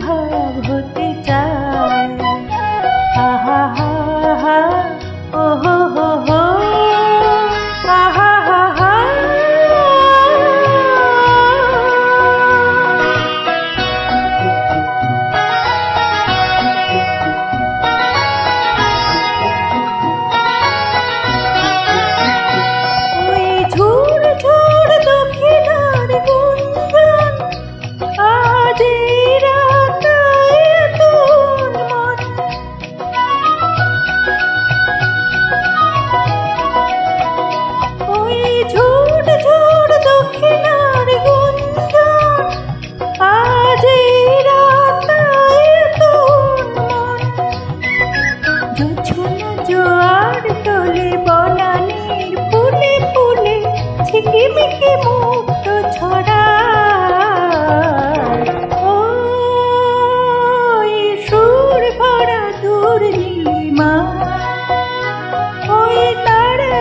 ভাগ হতে চায়।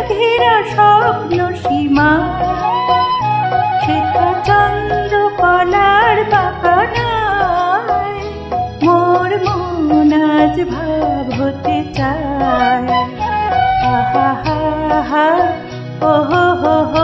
ঘেরা স্বপ্ন সীমা। শ্বেতা চন্দ্রকলার বাকানায়। মোর মন আজ ভাব হতে চায়। আহা, হা হা, ওহো হো।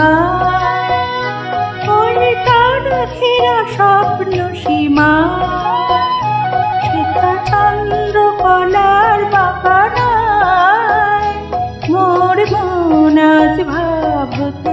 সীমা ওই স্বপ্ন সীমা শ্বেতাচন্দ্র কলার বাপানায় মোর মন আজ ভাবতে